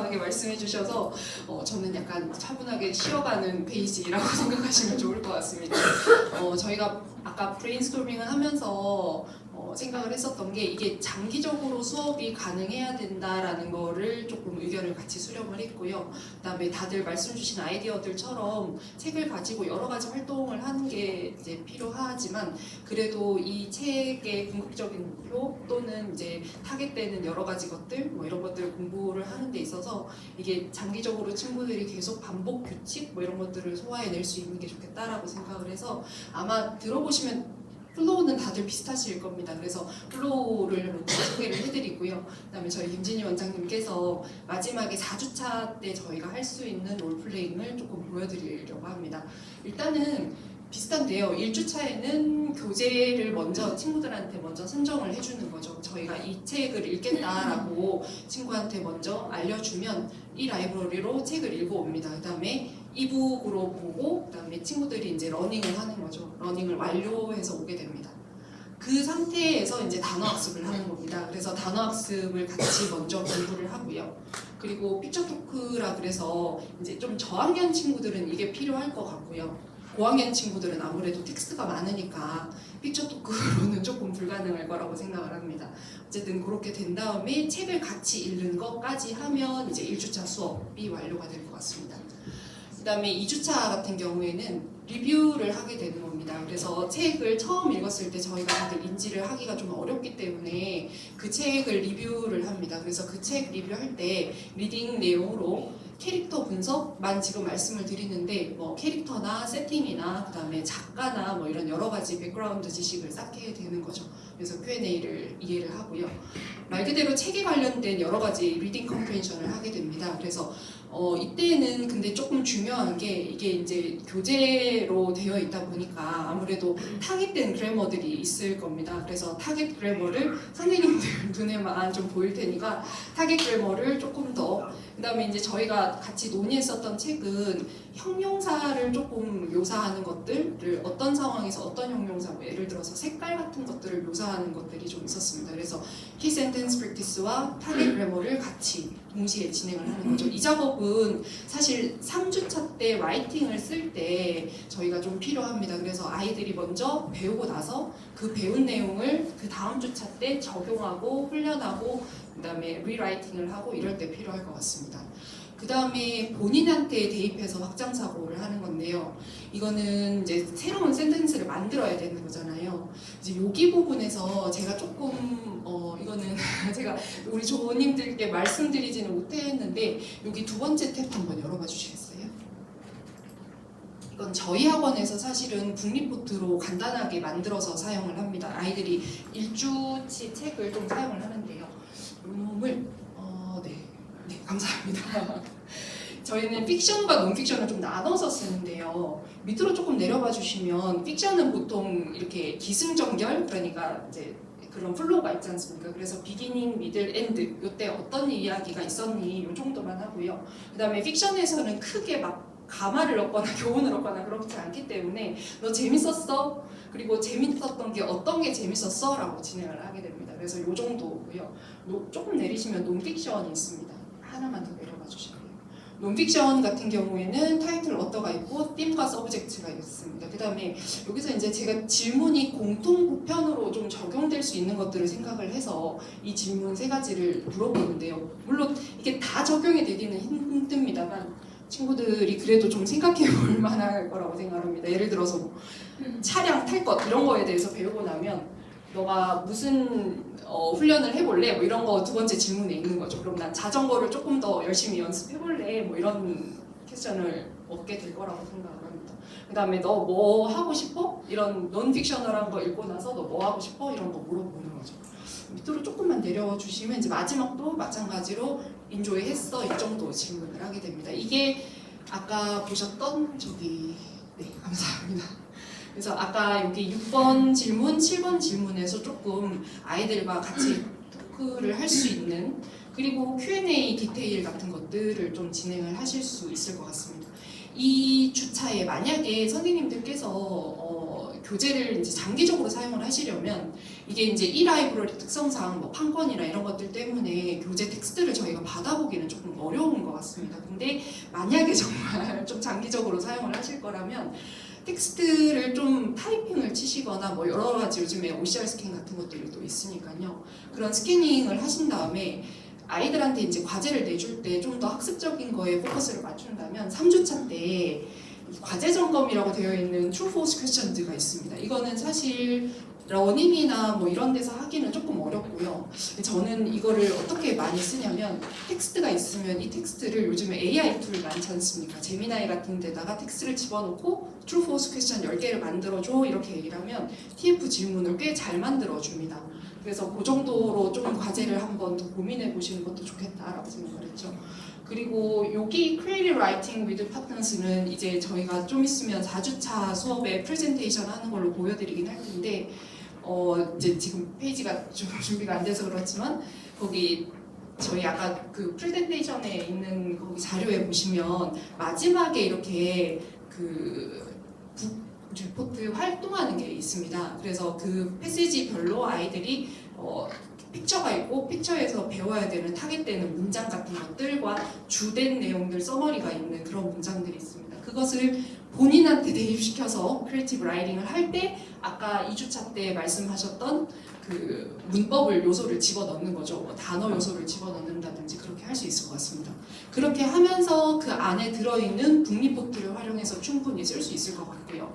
액티비티하게 액티브하게 말씀해 주셔서 어, 저는 약간 차분하게 쉬어가는 페이지라고 생각하시면 좋을 것 같습니다. 어, 저희가 아까 브레인스토밍을 하면서 어, 생각을 했었던 게 이게 장기적으로 수업이 가능해야 된다라는 거를 조금 의견을 같이 수렴을 했고요. 그다음에 다들 말씀 주신 아이디어들처럼 책을 가지고 여러 가지 활동을 하는 게 이제 필요하지만 그래도 이 책의 궁극적인 목표 또는 이제 타겟되는 여러 가지 것들 뭐 이런 것들 공부를 하는 데 있어서 이게 장기적으로 친구들이 계속 반복 규칙 뭐 이런 것들을 소화해낼 수 있는 게 좋겠다라고 생각을 해서 아마 들어보시면 플로우는 다들 비슷하실 겁니다. 그래서 플로우를 먼저 소개를 해드리고요. 그다음에 저희 김진희 원장님께서 마지막에 4주차 때 저희가 할 수 있는 롤플레잉을 조금 보여드리려고 합니다. 일단은 비슷한데요. 1주차에는 교재를 먼저 친구들한테 먼저 선정을 해주는 거죠. 저희가 이 책을 읽겠다라고 친구한테 먼저 알려주면 이 라이브러리로 책을 읽어옵니다. 그 다음에 이북으로 보고 그다음에 친구들이 이제 러닝을 하는 거죠. 러닝을 완료해서 오게 됩니다. 그 상태에서 이제 단어 학습을 하는 겁니다. 그래서 단어 학습을 같이 먼저 공부를 하고요. 그리고 피처 토크라 그래서 이제 좀 저학년 친구들은 이게 필요할 것 같고요. 고학년 친구들은 아무래도 텍스트가 많으니까 피처 토크로는 조금 불가능할 거라고 생각을 합니다. 어쨌든 그렇게 된 다음에 책을 같이 읽는 것까지 하면 이제 1주차 수업이 완료가 될 것 같습니다. 그 다음에 2주차 같은 경우에는 리뷰를 하게 되는 겁니다. 그래서 책을 처음 읽었을 때 저희가 다들 인지를 하기가 좀 어렵기 때문에 그 책을 리뷰를 합니다. 그래서 그 책 리뷰할 때 리딩 내용으로 캐릭터 분석만 지금 말씀을 드리는데 뭐 캐릭터나 세팅이나 그 다음에 작가나 뭐 이런 여러 가지 백그라운드 지식을 쌓게 되는 거죠. 그래서 Q&A를 이해를 하고요. 말 그대로 책에 관련된 여러 가지 리딩 컴프레hen션을 하게 됩니다. 그래서 어, 이때는 근데 조금 중요한 게 이게 이제 교재로 되어 있다 보니까 아무래도 타겟된 그래머들이 있을 겁니다. 그래서 타겟 그래머를 선생님들 눈에만 좀 보일 테니까 타겟 그래머를 조금 더 그다음에 이제 저희가 같이 논의했었던 책은 형용사를 조금 묘사하는 것들을 어떤 상황에서 어떤 형용사 뭐 예를 들어서 색깔 같은 것들을 묘사하는 것들이 좀 있었습니다. 그래서 키 센텐스 프랙티스와 타겟 그래머를 같이 동시에 진행을 하는 거죠. 이 작업은 사실 3주차 때 라이팅을 쓸 때 저희가 좀 필요합니다. 그래서 아이들이 먼저 배우고 나서 그 배운 내용을 그 다음 주차 때 적용하고 훈련하고 그다음에 리라이팅을 하고 이럴 때 필요할 것 같습니다. 그 다음에 본인한테 대입해서 확장 사고를 하는 건데요. 이거는 이제 새로운 센텐스를 만들어야 되는 거잖아요. 이제 여기 부분에서 제가 조금 어 이거는 제가 우리 조님들께 말씀드리지는 못했는데 여기 두 번째 탭 한번 열어봐 주시겠어요? 이건 저희 학원에서 사실은 국립포트로 간단하게 만들어서 사용을 합니다. 아이들이 일주치 책을 좀 사용을 하는데요. 룸을 어, 네, 네 감사합니다. 저희는 픽션과 논픽션을 좀 나눠서 쓰는데요. 밑으로 조금 내려봐 주시면 픽션은 보통 이렇게 기승전결 그러니까 이제 그런 플로우가 있지 않습니까? 그래서 비기닝, 미들, 엔드 이때 어떤 이야기가 있었니 요 정도만 하고요. 그 다음에 픽션에서는 크게 막 가마를 얻거나 교훈을 얻거나 그렇지 않기 때문에 너 재밌었어? 그리고 재밌었던 게 어떤 게 재밌었어? 라고 진행을 하게 됩니다. 그래서 요 정도고요. 노- 조금 내리시면 논픽션이 있습니다. 하나만 더 내려봐 주시고요. 논픽션 같은 경우에는 타이틀 어떠가 있고 띠과 서브젝트가 있습니다. 그 다음에 여기서 이제 제가 질문이 공통 보편으로 좀 적용될 수 있는 것들을 생각을 해서 이 질문 세 가지를 물어보는데요. 물론 이게 다 적용이 되기는 힘듭니다만 친구들이 그래도 좀 생각해 볼 만할 거라고 생각합니다. 예를 들어서 뭐 차량 탈 것 이런 거에 대해서 배우고 나면 너가 무슨 어, 훈련을 해볼래? 뭐 이런 거 두 번째 질문에 있는 거죠. 그럼 난 자전거를 조금 더 열심히 연습해볼래? 뭐 이런 퀘션을 얻게 될 거라고 생각을 합니다. 그 다음에 너 뭐 하고 싶어? 이런 논픽셔널한 거 읽고 나서 너 뭐 하고 싶어? 이런 거 물어보는 거죠. 밑으로 조금만 내려주시면 이제 마지막도 마찬가지로 인조이 했어 이 정도 질문을 하게 됩니다. 이게 아까 보셨던 저기 네 감사합니다. 그래서 아까 여기 6번 질문, 7번 질문에서 조금 아이들과 같이 토크를 할 수 있는 그리고 Q&A 디테일 같은 것들을 좀 진행을 하실 수 있을 것 같습니다. 이 주차에 만약에 선생님들께서 어, 교재를 이제 장기적으로 사용을 하시려면 이게 이제 이 라이브러리 특성상 뭐 판권이나 이런 것들 때문에 교재 텍스트를 저희가 받아보기는 조금 어려운 것 같습니다. 근데 만약에 정말 좀 장기적으로 사용을 하실 거라면 텍스트를 좀 타이핑을 치시거나 뭐 여러 가지 요즘에 OCR 스캔 같은 것들이 또 있으니까요. 그런 스캐닝을 하신 다음에 아이들한테 이제 과제를 내줄 때 좀 더 학습적인 거에 포커스를 맞춘다면 3주차 때 과제 점검이라고 되어 있는 True False Questions가 있습니다. 이거는 사실 러닝이나 뭐 이런 데서 하기는 조금 어렵고요. 저는 이거를 어떻게 많이 쓰냐면 텍스트가 있으면 이 텍스트를 요즘에 AI 툴 많지 않습니까? 제미나이 같은 데다가 텍스트를 집어넣고 True False Question 10개를 만들어줘 이렇게 얘기를 하면 TF 질문을 꽤 잘 만들어줍니다. 그래서 그 정도로 좀 과제를 한번 더 고민해 보시는 것도 좋겠다라고 생각을 했죠. 그리고 여기 Creative Writing with Partners는 이제 저희가 좀 있으면 4주차 수업에 프레젠테이션 하는 걸로 보여드리긴 할 텐데 어 이제 지금 페이지가 좀 준비가 안 돼서 그렇지만 거기 저희 아까 그 프레젠테이션에 있는 거기 자료에 보시면 마지막에 이렇게 그북 리포트 활동하는 게 있습니다. 그래서 그 패시지별로 아이들이 어, 픽처가 있고 픽처에서 배워야 되는 타겟되는 문장 같은 것들과 주된 내용들 서머리가 있는 그런 문장들이 있습니다. 그것을 본인한테 대입시켜서 크리에이티브 라이팅을 할 때 아까 2주차 때 말씀하셨던 그 문법을 요소를 집어넣는 거죠. 뭐 단어 요소를 집어넣는다든지 그렇게 할 수 있을 것 같습니다. 그렇게 하면서 그 안에 들어있는 북리포트를 활용해서 충분히 쓸 수 있을 것 같고요.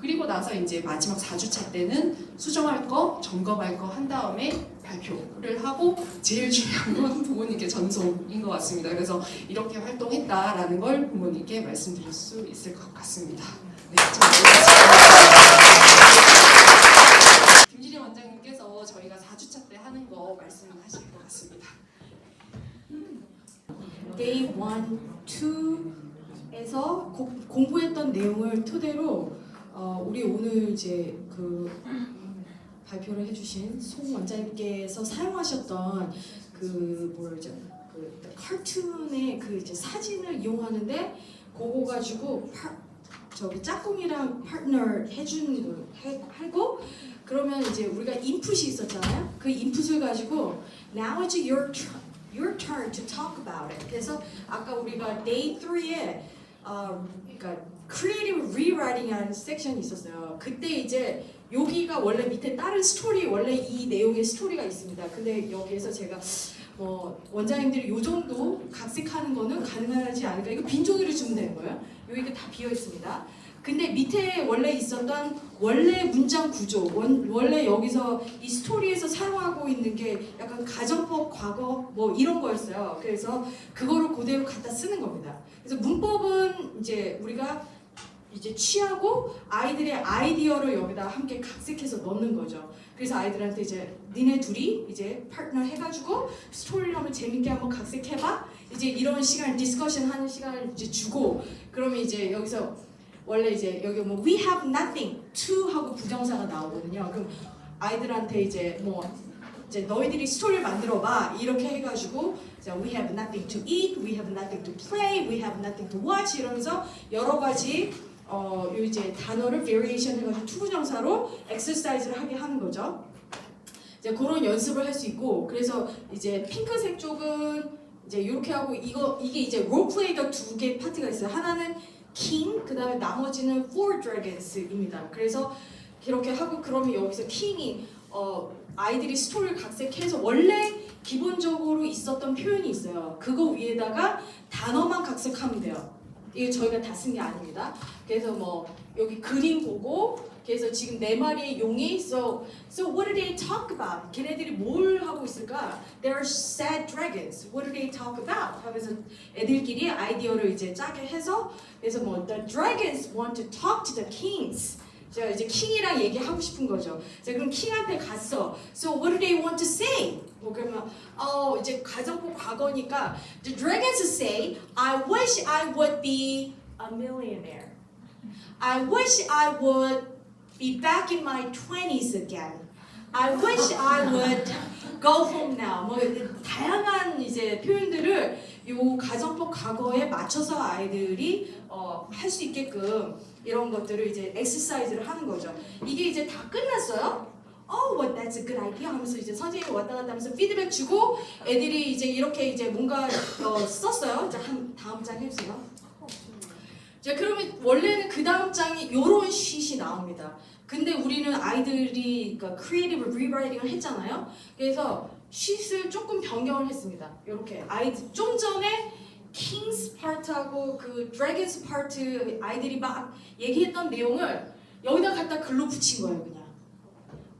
그리고 나서 이제 마지막 4주차 때는 수정할 거, 점검할 거 한 다음에 발표를 하고 제일 중요한 건 부모님께 전송인 것 같습니다. 그래서 이렇게 활동했다라는 걸 부모님께 말씀드릴 수 있을 것 같습니다. 네, 저 김지리 원장님께서 저희가 4주차 때 하는 거 말씀하실 것 같습니다. Day 1, 2에서 공부했던 내용을 토대로 어, 우리 오늘 이제 그 발표를 해주신 송 원장님께서 사용하셨던 그 뭐죠 그 카툰의 그 이제 사진을 이용하는데 그거 가지고 파, 저기 짝꿍이랑 파트너 해주는 하고 그러면 이제 우리가 인풋이 있었잖아요. 그 인풋을 가지고 now it's your turn, your turn to talk about it. 그래서 아까 우리가 day 3에 어, 그러니까 creative rewriting이라는 섹션이 있었어요. 그때 이제 여기가 원래 밑에 다른 스토리 원래 이 내용의 스토리가 있습니다. 근데 여기에서 제가 뭐 원장님들이 요 정도 각색하는 거는 가능하지 않을까? 이거 빈 종이를 주면 되는 거예요. 여기가 다 비어 있습니다. 근데 밑에 원래 있었던 원래 문장 구조, 원, 원래 여기서 이 스토리에서 사용하고 있는 게 약간 가정법, 과거 뭐 이런 거였어요. 그래서 그거를 그대로 갖다 쓰는 겁니다. 그래서 문법은 이제 우리가 이제 취하고 아이들의 아이디어를 여기다 함께 각색해서 넣는 거죠. 그래서 아이들한테 이제 니네 둘이 이제 파트너 해가지고 스토리를 한번 재밌게 한번 각색해봐. 이제 이런 시간 디스커션 하는 시간을 이제 주고 그러면 이제 여기서 원래 이제 여기 뭐 we have nothing to 하고 부정사가 나오거든요. 그럼 아이들한테 이제 뭐 이제 너희들이 스토리를 만들어봐 이렇게 해가지고 이제 we have nothing to eat, we have nothing to play, we have nothing to watch 이러면서 여러 가지 어, 요 이제 단어를 variation 해가지고 투부정사로 exercise를 하게 하는 거죠. 이제 그런 연습을 할 수 있고 그래서 이제 핑크색 쪽은 이제 이렇게 하고 이거 이게 이제 롤플레이가 두 개 파트가 있어요. 하나는 king 그다음에 나머지는 four dragons입니다. 그래서 이렇게 하고 그러면 여기서 king이 어, 아이들이 스토리를 각색해서 원래 기본적으로 있었던 표현이 있어요. 그거 위에다가 단어만 각색하면 돼요. 이게 저희가 다 쓴 게 아닙니다. 그래서 뭐 여기 그림 보고 그래서 지금 네 마리의 용이 so so what do they talk about? 걔네들이 뭘 하고 있을까? They're sad dragons. What do they talk about? 하면서 애들끼리 아이디어를 이제 짜게 해서 그래서 뭐 the dragons want to talk to the kings. 제가 이제 킹이랑 얘기하고 싶은 거죠. 자 그럼 킹한테 갔어. So what do they want to say? 뭐 그러면 어 이제 가정법 과거니까 the dragons say I wish I would be a millionaire. I wish I would be back in my 20s again. I wish I would go home now. 뭐 다양한 이제 표현들을 요 가정법 과거에 맞춰서 아이들이 어, 할 수 있게끔 이런 것들을 이제 엑서사이즈를 하는 거죠. 이게 이제 다 끝났어요. Oh, what that's a good idea 하면서 이제 선생님이 왔다 갔다 하면서 피드백 주고 애들이 이제 이렇게 이제 뭔가 어, 썼어요. 자, 한 다음 장 해주세요. 자, 그러면 원래는 그 다음 장이 요런 쉿이 나옵니다. 근데 우리는 아이들이 그러니까 크리에이티브 리라이팅을 했잖아요. 그래서 쉿을 조금 변경을 했습니다. 이렇게 아이들 좀 전에 킹스 파트하고 그 드래곤스 파트 아이들이 막 얘기했던 내용을 여기다 갖다 글로 붙인 거예요, 그냥.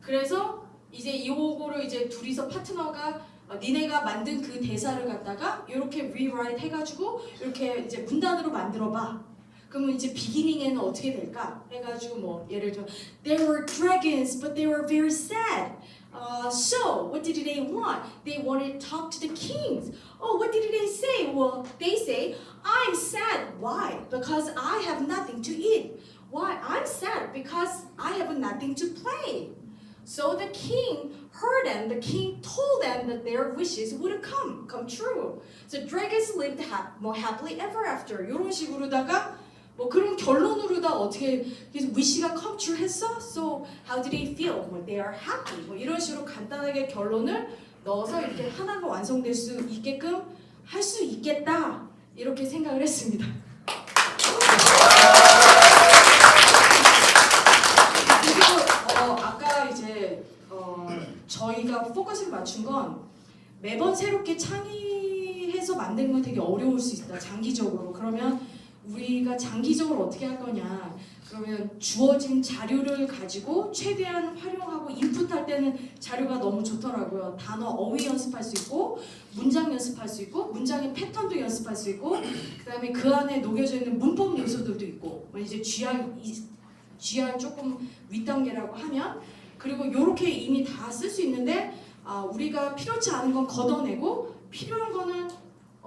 그래서 이제 이거를 이제 둘이서 파트너가 어, 니네가 만든 그 대사를 갖다가 이렇게 리라이트 해가지고 이렇게 이제 문단으로 만들어봐. 그러면 이제 비기닝에는 어떻게 될까? 해가지고 뭐 예를 들어 There were dragons, but they were very sad. Uh, so, what did they want? They wanted to talk to the kings. Oh, what did they say? Well, they say, I'm sad. Why? Because I have nothing to eat. Why? I'm sad because I have nothing to play. So the king heard them. The king told them that their wishes would come, come true. So dragons lived ha- more happily ever after. 이런 식으로다가 뭐 그런 결론으로 다 어떻게 그래서 wish가 come true 했어? So how did they feel? 뭐 they are happy. 뭐 이런 식으로 간단하게 결론을 넣어서 이렇게 하나가 완성될 수 있게끔 할 수 있겠다 이렇게 생각을 했습니다. 그리고 어, 아까 이제 어, 저희가 포커스를 맞춘 건 매번 새롭게 창의해서 만드는 건 되게 어려울 수 있다 장기적으로 그러면 우리가 장기적으로 어떻게 할 거냐. 그러면 주어진 자료를 가지고 최대한 활용하고 인풋할 때는 자료가 너무 좋더라고요. 단어 어휘 연습할 수 있고 문장 연습할 수 있고 문장의 패턴도 연습할 수 있고 그다음에 그 안에 녹여져 있는 문법 요소들도 있고 뭐 이제 GR 이- GR 조금 윗단계라고 하면 그리고 이렇게 이미 다 쓸 수 있는데 아, 우리가 필요치 않은 건 걷어내고 필요한 거는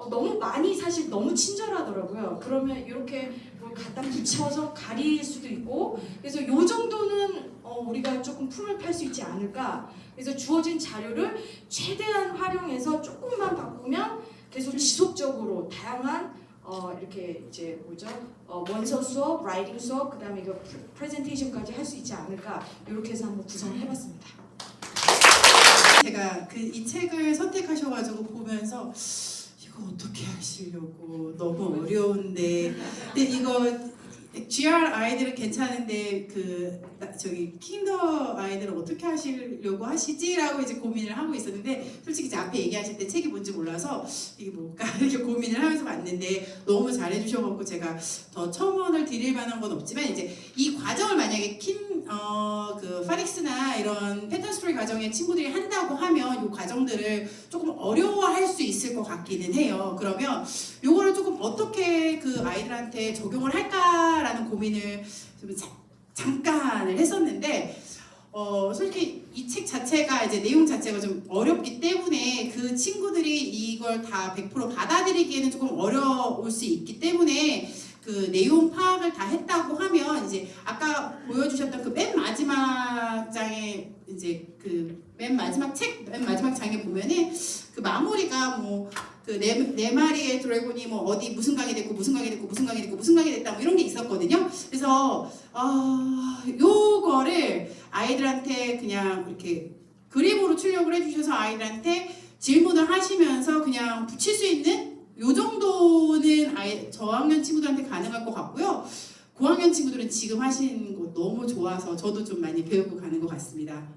어, 너무 많이 사실 너무 친절하더라고요. 그러면 이렇게 뭘 갖다 붙여서 가릴 수도 있고 그래서 요 정도는 어, 우리가 조금 품을 팔 수 있지 않을까. 그래서 주어진 자료를 최대한 활용해서 조금만 바꾸면 계속 지속적으로 다양한 어, 이렇게 이제 뭐죠 어, 원서 수업, 라이팅 수업, 그다음에 이거 프레- 프레젠테이션까지 할 수 있지 않을까 이렇게 해서 한번 구성을 해봤습니다. 제가 그 이 책을 선택하셔가지고 보면서 이거 어떻게 하시려고? 너무 어려운데. 근데 이거 GR 아이들은 괜찮은데 그 나- 저기 킹더 아이들은 어떻게 하시려고 하시지라고 이제 고민을 하고 있었는데 솔직히 이제 앞에 얘기하실 때 책이 뭔지 몰라서 이게 뭘까? 이렇게 고민을 하면서 봤는데 너무 잘해주셔갖고 제가 더 첨언을 드릴 만한 건 없지만 이제 이 과정을 만약에 킴 어 그 파릭스나 이런 패턴 스토리 과정의 친구들이 한다고 하면 이 과정들을 조금 어려워할 수 있을 것 같기는 해요. 그러면 요거를 조금 어떻게 그 아이들한테 적용을 할까라는 고민을 좀 자- 잠깐을 했었는데 어 솔직히 이 책 자체가 이제 내용 자체가 좀 어렵기 때문에 그 친구들이 이걸 다 100% 받아들이기에는 조금 어려울 수 있기 때문에 그 내용 파악을 다 했다고 하면 이제 아까 보여주셨던 그 맨 마지막 장에 이제 그 맨 마지막 책 맨 마지막 장에 보면은 그 마무리가 뭐 그네 네 마리의 드래곤이 뭐 어디 무슨 강이 됐고 무슨 강이 됐고 무슨 강이 됐고 무슨 강이 됐다 뭐 이런 게 있었거든요. 그래서 아 요거를 아이들한테 그냥 이렇게 그림으로 출력을 해주셔서 아이들한테 질문을 하시면서 그냥 붙일 수 있는 요 정도는 아이 저학년 친구들한테 가능할 것 같고요. 고학년 친구들은 지금 하시는 거 너무 좋아서 저도 좀 많이 배우고 가는 것 같습니다.